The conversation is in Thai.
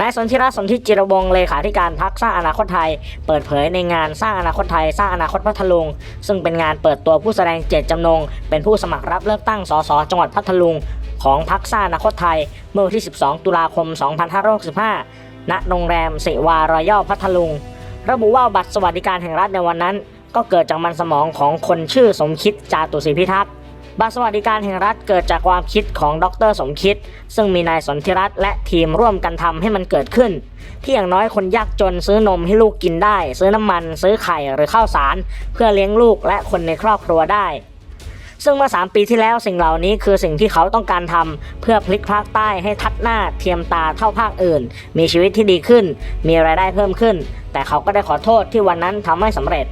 นายสนธิรัตน์สนธิจิรวงศ์เลขาธิการพักสร้างอนาคตไทย เปิดเผยในงานสร้างอนาคตไทย สร้างอนาคตพัทลุง ซึ่งเป็นงานเปิดตัวผู้แสดงเจตจำนง เป็นผู้สมัครรับเลือกตั้งสสจังหวัดพัทลุง ของพักสร้างอนาคตไทย เมื่อวันที่ 12 ตุลาคม 2565ณโรงแรมสิวารอยัลพัทลุง ระบุว่าบัตรสวัสดิการแห่งรัฐในวันนั้น ก็เกิดจากมันสมองของคนชื่อสมคิดจาตุศรีพิทักษ์ บัตรสวัสดิการแห่งรัฐเกิดจากความคิดของดรสมคิด ซึ่งมีนายสนธิรัตน์และทีมร่วมกันทำให้มันเกิดขึ้น ที่อย่างน้อยคนยากจนซื้อนมให้ลูกกินได้ ซื้อน้ำมัน ซื้อไข่หรือข้าวสาร เพื่อเลี้ยงลูกและคนในครอบครัวได้ ซึ่งเมื่อ 3 ปีที่แล้วสิ่งเหล่านี้คือสิ่งที่เขาต้องการทำเพื่อพลิกภาคใต้ให้ทัดหน้าเทียมตาเท่าภาคอื่น มีชีวิตที่ดีขึ้น มีรายได้เพิ่มขึ้น แต่เขาก็ได้ขอโทษที่วันนั้นทำไม่สำเร็จ